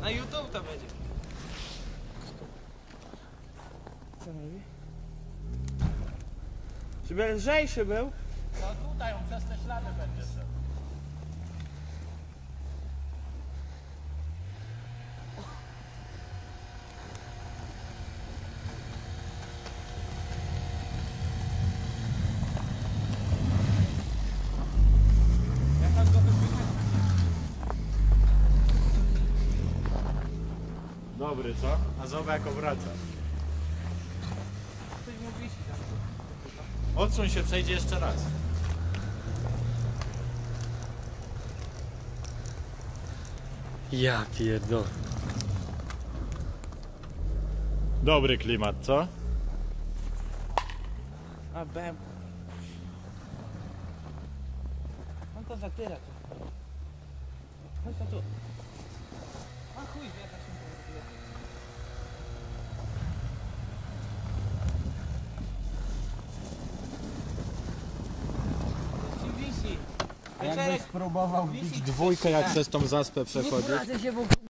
Na YouTube to będzie. Co mówi? Żeby lżejszy był? No tutaj on przez te ślady będzie szedł. Dobry, co? A zobacz jak obraca. Coś mu wisi tam. Odsuń się, przejdzie jeszcze raz. Ja pierdolę. Dobry klimat, co? A bem. On to zatyra. Chodź tu. A chuj, wie, jak się to zatyra. Wieczorek, spróbował wisi dwójkę jak przez tą zaspę Nie